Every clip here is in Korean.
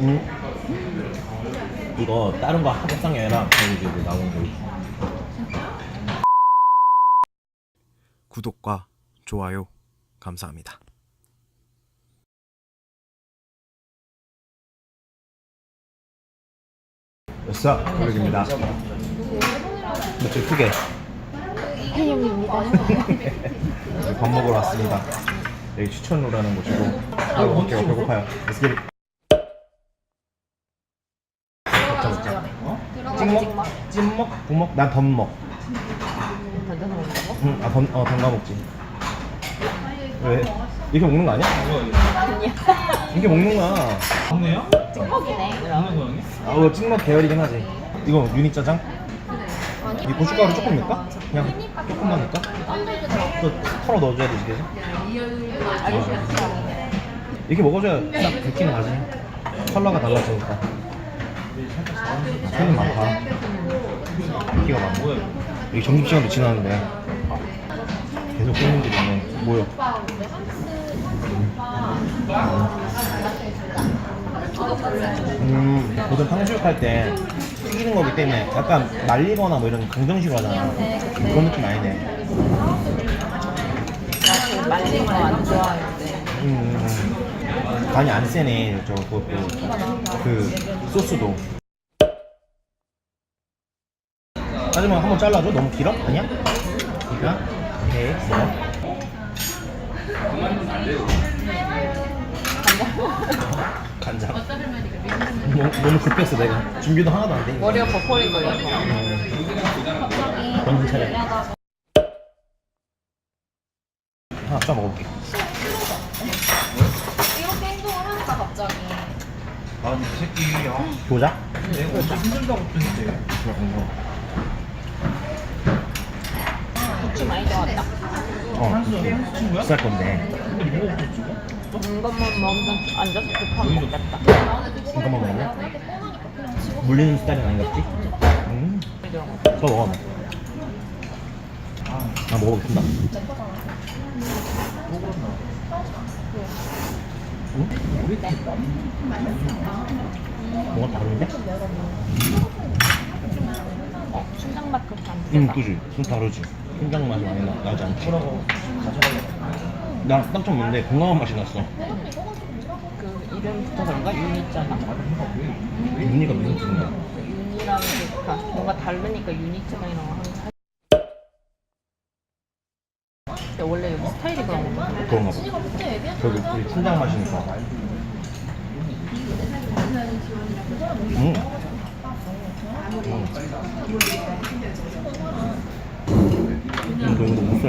응? 이거 다른 거 합성이 아니라 뭐 나오는 거 있어. 구독과 좋아요 감사합니다. 됐어. 고객입니다. 며칠 크게 혜영입니다. 밥 먹으러 왔습니다. 여기 추천로라는 곳이고. 아. 배고파요. Let's get it. 먹자 먹자. 어? 찐먹? 부먹? 난 덤먹. 던져서 먹는 거? 응, 아, 던, 어, 던가 먹지. 왜? 이렇게 먹는 거 아니야? 아니야. 이렇게 먹는 거야. 먹네요? 찍먹이네. 먹는 거양이? 아, 이거 찍먹 계열이긴 하지. 이거 유니 짜장? 이 고춧가루 조금 넣을까? 그냥 조금만 넣을까? 또 털어 넣어줘야 되지, 그지? 이렇게 먹어줘야 딱 느낌 나지. 컬러가 달라지니까. 손이 많다. 인기가 많아. 여기 점심시간도 지났는데 계속 손님들이 있네. 모여. 음, 보통 탕수육 할 때 튀기는 거기 때문에 약간 말리거나 뭐 이런 강정식으로 하잖아. 그런 느낌 아니네. 말린 거안 좋아하는데. 음, 간이 안 세네. 저 그것도 그 소스도. 하지만 한번 잘라줘. 너무 길어? 아니야? 그러니까 오케이. 뭐? 간장. 너무, 너무 급했어 내가. 준비도 하나도 안 돼. 머리가 버퍼링 걸려서. 정신 차려. 하나 짜 먹어볼게. 이렇게 행동을 하니까 갑자기. 아, 이 새끼. 아, 교자? 내가 진짜 힘들다고 했는데 많이 좋아한다. 어, 친구야? 비쌀 건데. 근데 뭐 먹었어, 지금? 이것만 먹으면 앉아서 급하게 먹겠다. 이거만 먹네. 물리는 스타일은 아닌갑지? 음, 저 먹어. 아, 먹어보겠습니다. 응? 뭐가 다른데? 어, 순장맛 그렇게 안 응. 그지. 좀 다르지. 순장 맛이 많이 나, 나지 않지? 뭐라고 가져가려고. 나 깜짝 놀랐는데 건강한 맛이 났어. 그 이름부터 그런가? 윤이잖아. 윤리가 무슨 뜻인가? 윤이라는 게 그러니까 뭔가 다르니까 유니트가 이런 거 하는 거. 근데 원래 여기 스타일이 그런 건가? 그런가 봐. 저기 우리 순장 맛이니까. 음. 음,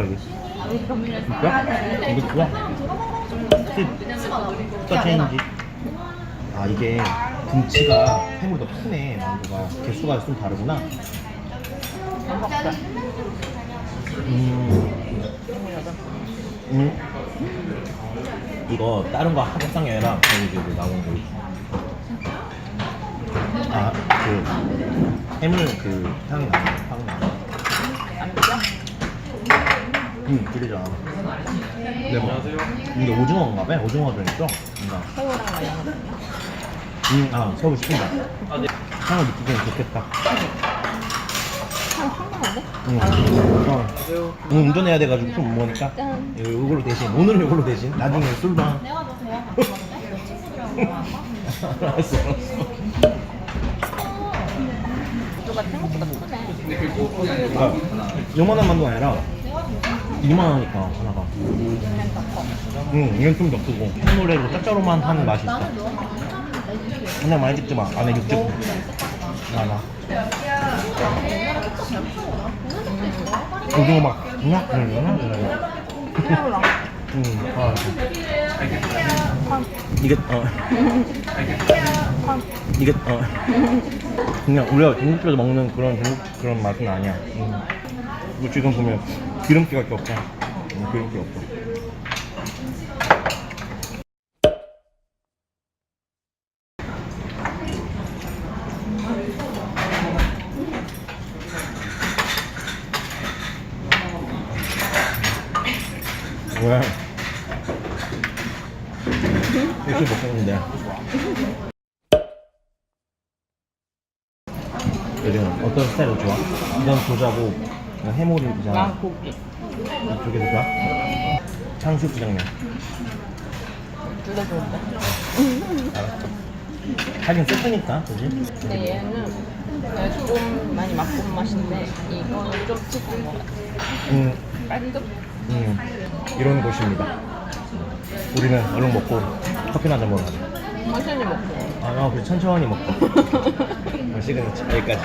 너 이거 못 써야지. 진짜? 이거 좋아? 스 체인지. 아, 이게 분치가 해물보다 크네, 만두가. 개수가 좀 다르구나. 음. 음. 이거 다른 거 합성이 아니라 여기 이제 뭐 나오는 거 있어. 아, 그 해물 그 향이 나. 향이 나. 안 비려? 응, 그러잖아. 네, 뭐. 이게 오징어인가 봐. 오징어 들어있어. 뭔가. 새우랑 막 이런 거. 음, 아, 새우 시킨다. 향을 느끼기엔 좋겠다. 한? 응. 어. 오늘 운전해야 돼가지고 좀. 이거 이걸로 대신. 오늘 은 이걸로 대신. 나중에 술도 한. 알았어, 알았어. 구조가 생각보다 크네. 그러니까 요만한 만두가 아니라 이만하니까 하나가. 그냥 더 커. 응 이건 좀 더 크고. 해물에도 짭짤로만 하는 맛이 있어. 그냥 많이 찍지 마. 안에 육즙. 많아. 오징어 막 그냥? 그냥. 그냥 새우 이게 어 이게 어 그냥 우리가 중국집에서 먹는 그런 중국 그런 맛은 아니야. 음. 이거 지금 보면 기름기가 없어. 음, 기름기 없어. 왜? 이렇게 먹었는데 요즘 어떤 스타일로 좋아? 이건 조자고 이건 해물이잖아 난 고기. 이쪽에서 좋아? 탕수육 장면 둘 다 좋은데? 알았어 하긴 세트니까 그지? 근데 얘는 내가 조금 많이 맛본 맛인데 이거는 좀 특이한 것 같아. 음, 깔끔? 음, 이런 곳입니다. 우리는 얼른 먹고 커피나 한잔 먹으러 가자 천천히 먹고. 아, 아 그래. 천천히 먹고. 어, 시그니처. 여기까지